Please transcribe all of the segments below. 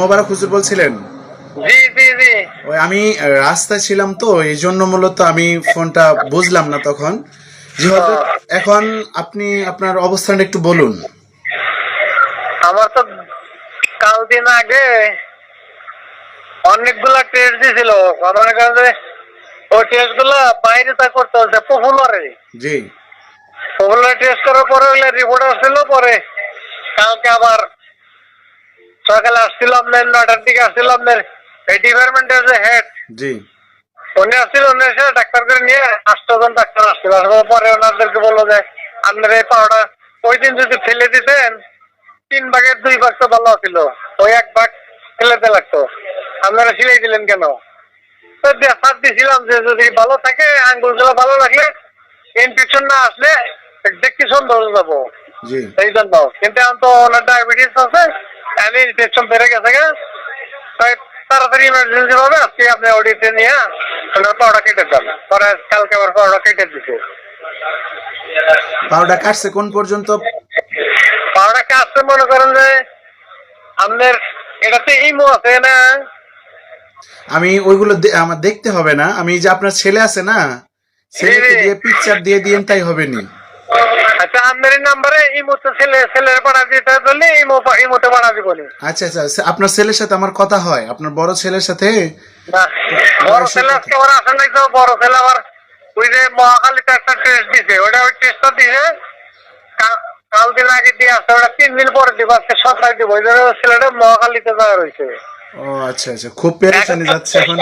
মোবারক হুজুর বলছিলেন? ওই আমি রাস্তায় ছিলাম তো এই জন্য মূলত আমি ফোনটা বুঝলাম না তখন। এখন আপনি আপনার অবস্থানটা একটু বলুন। আমার তো কাল দিন আগে অনেকগুলা টেস্ট দিছিল। যে ওই টেস্টগুলা বাইরে তা করতে হচ্ছে পপুলারে জি। পপুলার টেস্ট করার পরে রিপোর্ট আসছিল পরে কালকে আবার সকালে আসছিল আপনার নটার দিকে আসছিল আপনার এই ডিপার্টমেন্টের যে হেড জি। উনি আসছিল উনি এসে ডাক্তার করে নিয়ে আষ্টজন ডাক্তার আসছিল। আসার পরে ওনাদেরকে বলল যে আপনার এই পাওয়াটা ওই দিন যদি ফেলে দিতেন তিন ভাগের দুই ভাগ তো ভালো ছিল। ওই এক ভাগ ফেলেতে লাগতো। আপনারা সিলাই দিলেন কেন? দেখার দিছিলাম যে যদি ভালো থাকে আঙ্গুলগুলো ভালো লাগলে ইনফেকশন না আসলে দেখতে সুন্দর হয়ে যাব। এই জন্য। কিন্তু এখন তো ওনার ডায়াবেটিস আছে আমি ইনফেকশন বেড়ে গেছে গা। তাড়াতাড়ি ইমার্জেন্সি আজকে আপনি অডিটে নিয়ে ওনার কেটে দেন। পরে কালকে আবার কেটে পাউডার কাটছে কোন পর্যন্ত? পাউডার কাটতে মনে করেন যে আপনার এটাতে ইমো আছে না। আমি ওইগুলো আমার দেখতে হবে না। আমি যে আপনার ছেলে আছে না ছেলেকে। দিয়ে পিকচার দিয়ে দিয়েন তাই হবে নি। আচ্ছা আচ্ছা আপনার ছেলের সাথে আমার কথা হয়। আপনার বড় ছেলের সাথে? বড় ছেলে আজকে আবার আসে নাই বড় ছেলে আবার ওই যে মহাকালীতে একটা টেস্ট দিছে। ওটা ওই টেস্টটা দিছে কাল দিন আগে দিয়ে আসছে ওটা তিন দিন পরে দিব আজকে সপ্তাহে দিব। ওই জন্য ছেলেটা মহাকালীতে যাওয়া রয়েছে। ও আচ্ছা আচ্ছা খুব পেরেশানি যাচ্ছে এখন।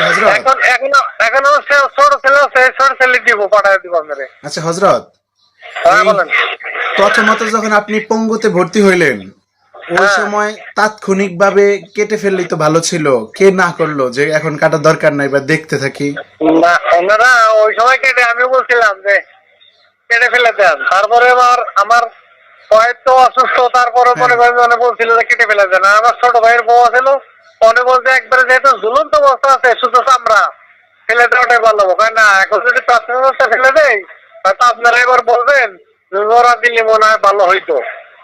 হজরত? এখন এখন এখন আমার সে- ছোট ছেলে ছোট ছেলে দিব পাঠায় দিব আচ্ছা হজরত প্রথমত যখন আপনি পঙ্গুতে ভর্তি হইলেন ওই হ্যাঁ। সময় তাৎক্ষণিক ভাবে কেটে ফেললেই তো ভালো ছিল কে না করল যে এখন কাটার দরকার নাই বা দেখতে থাকি? না ওনারা ওই সময় কেটে আমি বলছিলাম যে কেটে ফেলে দেন। তারপরে আমার আমার হয়তো অসুস্থ তারপরে মনে করেন মনে বলছিল যে কেটে ফেলে দেন। আর আমার ছোট ভাইয়ের বউ ছিল মনে বলছে একবারে যেহেতু ঝুলন্ত অবস্থা আছে শুধু চামড়া ফেলে দেওয়াটাই ভালো না এখন যদি প্রাথমিক অবস্থা ফেলে দেয় হয়তো আপনারা এবার বলবেন ওরা দিলে মনে হয় ভালো হইতো।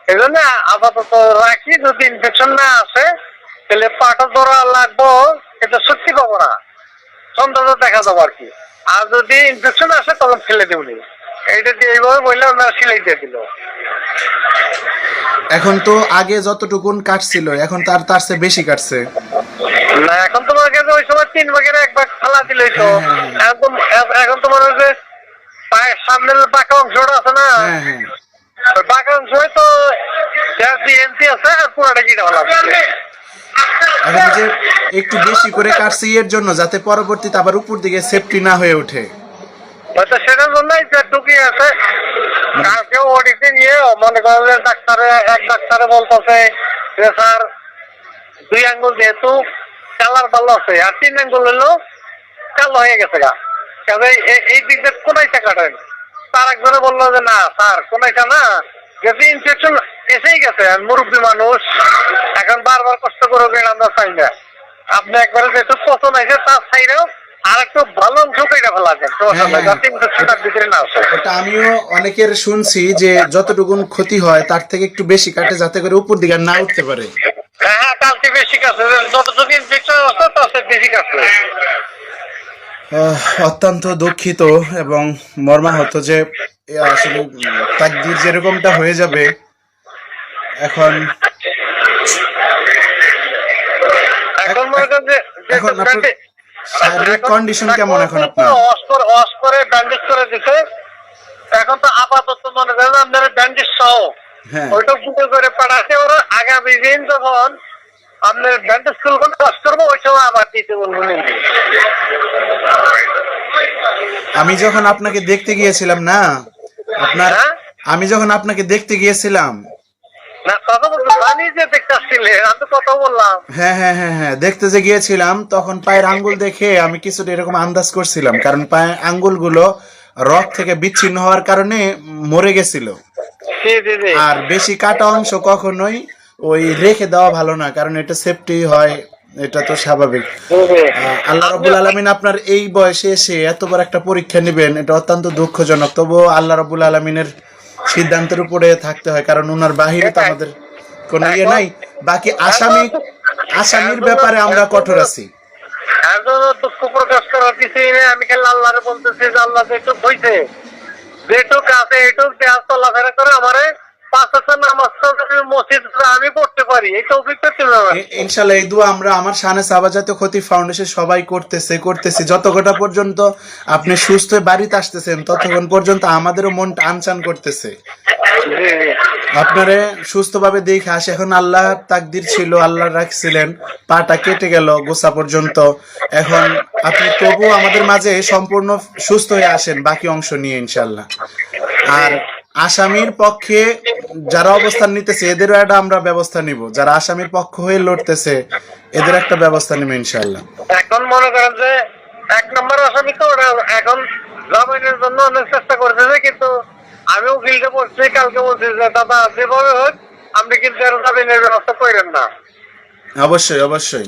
এই জন্য আপাতত রাখি যদি ইনফেকশন না আসে তাহলে পাটা ধরা লাগবো এটা সত্যি পাবো না। দেখা যাব আর কি। আর যদি ইনফেকশন আসে তখন ফেলে দেবনি এইটা দিয়ে এইভাবে বললে সিলাই দিয়ে দিল। এখন তো আগে যতটুকুন কাটছিল এখন তার তার চেয়ে বেশি কাটছে। না এখন তোমার কাছে ওই সময় তিন ভাগের এক ভাগ ফালা দিলই তো। হ্যাঁ, হ্যাঁ, হ্যাঁ। এখন তো- এখন তোমার যে পায়ের সামনের বাঁকা অংশটা আছে না? হ্যাঁ হ্যাঁ। বাঁকা অংশ আছে আর পুরোটা যে একটু বেশি করে কাটছে এর জন্য যাতে পরবর্তীতে আবার উপর দিকে সেফটি না হয়ে ওঠে। হয়তো সেটার জন্যই যে ঢুকি আছে। কালকে ওডিতে নিয়ে মনে করেন ডাক্তারে এক ডাক্তারে বলতেছে যে স্যার দুই আঙ্গুল যেহেতু কালার ভালো আছে আর তিন আঙ্গুল হলো কালো হয়ে গেছে গা। কাজে এই দিক দিয়ে কোনাইটা কাটেন তার একজনে বলল যে না স্যার কোনাইটা না। ইনফেকশন এসেই গেছে। মুরব্বী মানুষ। এখন বারবার কষ্ট করে আমরা চাই না। আপনি একবারে যেহেতু পছন্দ আছে তার সাইডেও আর একটু ভালো কেটে ফেলা যায় হ্যাঁ, হ্যাঁ। ভিতরে না আসে এটা আমিও অনেকের শুনছি যে যতটুকুন ক্ষতি হয় তার থেকে একটু বেশি কাটে যাতে করে উপর দিকে না উঠতে পারে। হ্যাঁ হ্যাঁ কালকে বেশি কাছে যতটুকু ইনফেকশন আছে তার বেশি কাছে অত্যন্ত দুঃখিত এবং মর্মাহত যে আসলে তাকদির যেরকমটা হয়ে যাবে এখন এখন শারীরিক কন্ডিশন কেমন এখন আপনার? ওয়াশ করে ব্যান্ডেজ করে দিছে। এখন তো আপাতত মনে করেন আপনার ব্যান্ডেজ সহ। হ্যাঁ। ওইটা ফুটে করে পাঠাতে ওরা আগামী দিন যখন ব্যান্ডেজ করব? ওই সময় আবার দিতে বলব আমি যখন আপনাকে দেখতে গিয়েছিলাম না আপনার হ্যাঁ? আমি যখন আপনাকে দেখতে গিয়েছিলাম। হ্যাঁ হ্যাঁ হ্যাঁ হ্যাঁ দেখতে যে গিয়েছিলাম তখন পায়ের আঙ্গুল দেখে আমি কিছুটা এরকম আন্দাজ করছিলাম কারণ পায়ের আঙ্গুলগুলো রক থেকে বিচ্ছিন্ন হওয়ার কারণে মরে গেছিল। আর বেশি কাটা অংশ কখনোই ওই রেখে দেওয়া ভালো না কারণ এটা সেফটি হয় এটা তো স্বাভাবিক। আল্লাহ রবুল আলমিন আপনার এই বয়সে এসে এত বড় একটা পরীক্ষা নেবেন এটা অত্যন্ত দুঃখজনক। তবুও আল্লাহ রবুল আলমিনের সিদ্ধান্তের উপরে থাকতে হয় কারণ ওনার বাহিরে তো আমাদের কোনো ইয়ে নাই। বাকি আসামি আসামির ব্যাপারে আমরা কঠোর আছি। দুঃখ প্রকাশ করার কিছুই নেই। আমি খালি আল্লাহরে বলতেছি যে আল্লাহ যেটুক হইছে যেটুক আছে এটুক দেহ চলাফেরা করে আমারে আপনি সুস্থ বাড়িতে আসতেছেন, ততক্ষণ পর্যন্ত আমাদেরও মনটা আনচান করতেছে। আপনারে সুস্থভাবে দেখে আসে। এখন আল্লাহ তাকদির ছিল, আল্লাহ রাখছিলেন। পাটা কেটে গেল গোসা পর্যন্ত। এখন আপনি তবু আমাদের মাঝে সম্পূর্ণ সুস্থ হয়ে আসেন, বাকি অংশ নিয়ে ইনশাল্লাহ। আর আসামির পক্ষে যারা অবস্থান নিতেছে এদেরও একটা আমরা ব্যবস্থা নিব। যারা আসামির পক্ষ হয়ে লড়তেছে এদের একটা ব্যবস্থা নিব ইনশাল্লাহ এখন মনে করেন যে এক নম্বর আসামি তো ওরা এখন জামিনের জন্য অনেক চেষ্টা করতেছে কিন্তু আমি উকিলকে বলছি কালকে বলছি যে দাদা যেভাবে হোক আপনি কিন্তু এর জামিনের ব্যবস্থা করেন না। অবশ্যই অবশ্যই।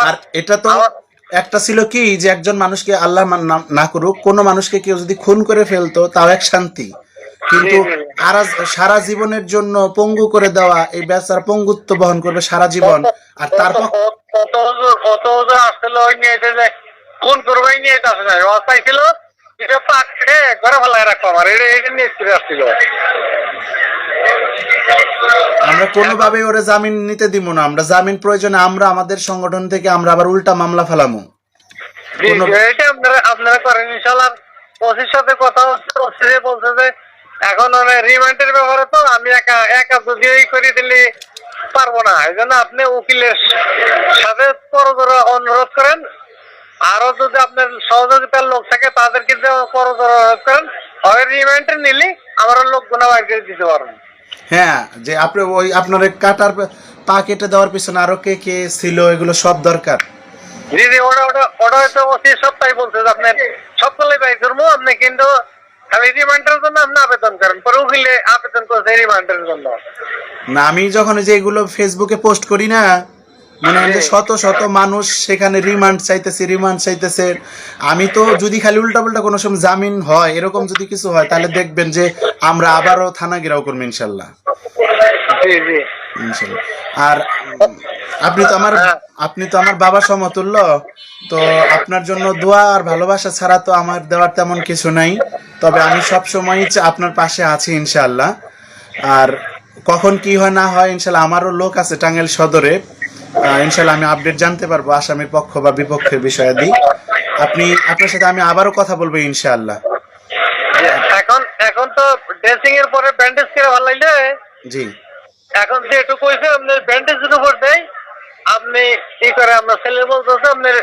আর এটা তো একটা ছিল কি যে একজন মানুষকে আল্লাহ মান- না করুক কোনো মানুষকে কেউ যদি খুন করে ফেলতো তাও এক শান্তি। কিন্তু সারা জীবনের জন্য পঙ্গু করে দেওয়া এই বেচার পঙ্গুত্ব বহন করবে সারা জীবন। আর তারপর কোন করবাই নিয়ে আসে না এটা পাক খেয়ে ঘরে ফেলায় রাখব আমার এটা এটা নিয়ে ফিরে আসছিল আমরা কোনোভাবে ওরে জামিন নিতে দিব না। আমরা জামিন প্রয়োজনে আমরা আমাদের সংগঠন থেকে আমরা আবার উল্টা মামলা ফেলামু। আপনারা আপনারা করেন ইনশাল্লাহ ওসির সাথে কথা হচ্ছে ওসি বলছে যে এখন রিমান্ডের ব্যাপারে তো আমি একা একা যদি করে দিলে পারব না। এই জন্য আপনি উকিলের সাথে অনুরোধ করেন। আরও যদি আপনার সহযোগিতার লোক থাকে তাদেরকে অনুরোধ করেন। হয় রিমান্ডে নিলে আমার লোক গুণা বাইর করে দিতে পারবেন। হ্যাঁ যে আপনি ওই আপনার কাটার পা কেটে দেওয়ার পিছনে আরও কে কে ছিল এগুলো সব দরকার। জি জি ওটা ওটা ওটা হয়তো সপ্তাহে বলছে আপনার করব। আপনি কিন্তু আমি রিমান্ডের জন্য আপনি আবেদন করেন পরে উকিলে আবেদন করছে রিমান্ডের জন্য। না আমি যখন এই যে এগুলো ফেসবুকে পোস্ট করি না মনে যে শত শত মানুষ সেখানে রিমান্ড চাইতেছে রিমান্ড চাইতেছে। আমি তো যদি খালি উল্টা পাল্টা কোনো সময় জামিন হয় এরকম যদি কিছু হয় তাহলে দেখবেন যে আমরা আবারও থানা ঘেরাও করব ইনশাল্লাহ। আর আপনি তো আমার আপনি তো আমার বাবা সমতুল্য তো আপনার জন্য দোয়া আর ভালোবাসা ছাড়া তো আমার দেওয়ার তেমন কিছু নাই। তবে আমি সব সময় আপনার পাশে আছি ইনশাল্লাহ আর কখন কি হয় না হয় ইনশাল্লাহ আমারও লোক আছে টাঙ্গাইল সদরে। ইনশাল্লাহ আমি আপডেট জানতে পারব আসামির পক্ষ বা বিপক্ষের বিষয়াদি আপনি আপনার সাথে আমি আবারও কথা বলব ইনশাআল্লাহ। এখন এখন তো ড্রেসিং এর পরে ব্যান্ডেজ করে ভালো লাগলে জি। এখন যেটুকু হয়েছে আপনি ব্যান্ডেজের উপর দেয় আপনি কি করে আপনার ছেলে বলতেছে আপনার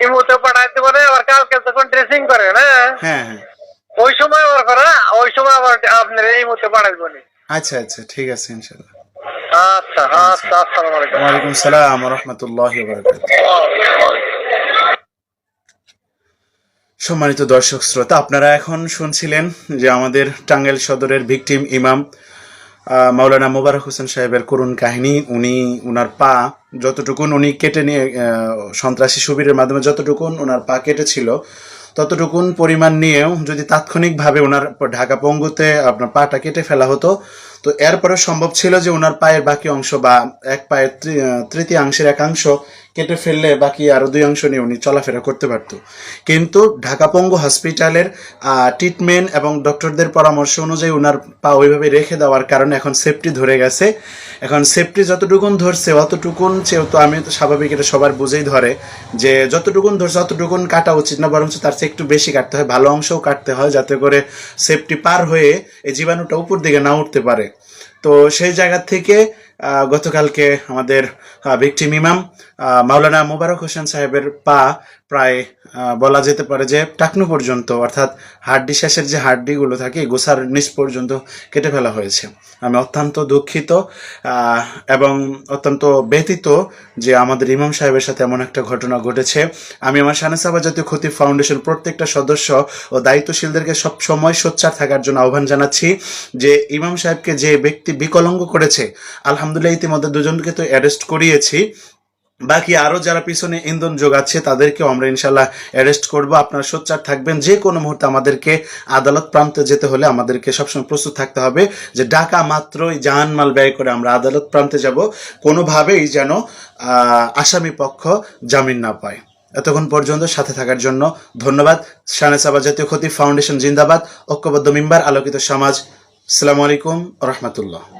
ইমুতে পাঠাইতে পারে আবার কালকে যখন ড্রেসিং করে না হ্যাঁ? হ্যাঁ ওই সময় আবার করা ওই সময় আবার আপনার এই মুহূর্তে পাঠাইবো আচ্ছা আচ্ছা ঠিক আছে ইনশাআল্লাহ। আচ্ছা আচ্ছা আসসালামু আলাইকুম। ওয়ালাইকুম সালাম রহমতুল্লাহ বারকাত সম্মানিত দর্শক শ্রোতা আপনারা এখন শুনছিলেন যে আমাদের টাঙ্গাইল সদরের ভিকটিম ইমাম মাওলানা মোবারক হোসেন সাহেবের করুণ কাহিনী, উনি, উনার পা যতটুকুন উনি কেটে নিয়ে সন্ত্রাসী শিবিরের মাধ্যমে যতটুকুন ওনার পা কেটেছিল, ততটুকুন পরিমাণ নিয়েও যদি তাৎক্ষণিকভাবে ওনার ঢাকা পঙ্গুতে আপনার পাটা কেটে ফেলা হতো, তো এরপরে সম্ভব ছিল যে ওনার পায়ের বাকি অংশ বা এক পায়ের তৃতীয়াংশের একাংশ কেটে ফেললে বাকি আরও দুই অংশ নিয়ে উনি চলাফেরা করতে পারত। কিন্তু ঢাকা পঙ্গু হসপিটালের ট্রিটমেন্ট এবং ডক্টরদের পরামর্শ অনুযায়ী ওনার পা ওইভাবে রেখে দেওয়ার কারণে এখন সেফটি ধরে গেছে। এখন সেফটি যতটুকুন ধরছে, অতটুকুন চেয়েও তো আমি তো স্বাভাবিক এটা সবার বুঝেই ধরে যে যতটুকুন ধরছে, অতটুকুন কাটা উচিত না, বরঞ্চ তার চেয়ে একটু বেশি কাটতে হয়, ভালো অংশও কাটতে হয় যাতে করে সেফটি পার হয়ে এই জীবাণুটা উপর দিকে না উঠতে পারে। তো সেই জায়গা থেকে গতকালকে আমাদের ভিকটিম ইমাম মাওলানা মুবারক হোসেন সাহেবের পা প্রায় বলা যেতে পারে যে টাকনু পর্যন্ত, অর্থাৎ হাড্ডি শেষের যে হাড্ডিগুলো থাকে গোসার নিচ পর্যন্ত কেটে ফেলা হয়েছে। আমি অত্যন্ত দুঃখিত এবং অত্যন্ত ব্যতীত যে আমাদের ইমাম সাহেবের সাথে এমন একটা ঘটনা ঘটেছে। আমি আমার সানেসাবা জাতীয় ক্ষতি ফাউন্ডেশন প্রত্যেকটা সদস্য ও দায়িত্বশীলদেরকে সব সময় সোচ্চার থাকার জন্য আহ্বান জানাচ্ছি যে ইমাম সাহেবকে যে ব্যক্তি বিকলঙ্গ করেছে, আলহামদুলিল্লাহ ইতিমধ্যে দুজনকে তো অ্যারেস্ট করিয়েছি। বাকি আরও যারা পিছনে ইন্ধন যোগাচ্ছে, তাদেরকেও আমরা ইনশাল্লাহ অ্যারেস্ট করব। আপনারা সোচ্চার থাকবেন, যে কোনো মুহূর্তে আমাদেরকে আদালত প্রান্তে যেতে হলে আমাদেরকে সবসময় প্রস্তুত থাকতে হবে যে ডাকা মাত্রই জাহানমাল ব্যয় করে আমরা আদালত প্রান্তে যাব, কোনোভাবেই যেন আসামি পক্ষ জামিন না পায়। এতক্ষণ পর্যন্ত সাথে থাকার জন্য ধন্যবাদ। শানেসাবা জাতীয় ক্ষতি ফাউন্ডেশন জিন্দাবাদ। ঐক্যবদ্ধ মিম্বার, আলোকিত সমাজ। আসসালামু আলাইকুম রহমতুল্লাহ।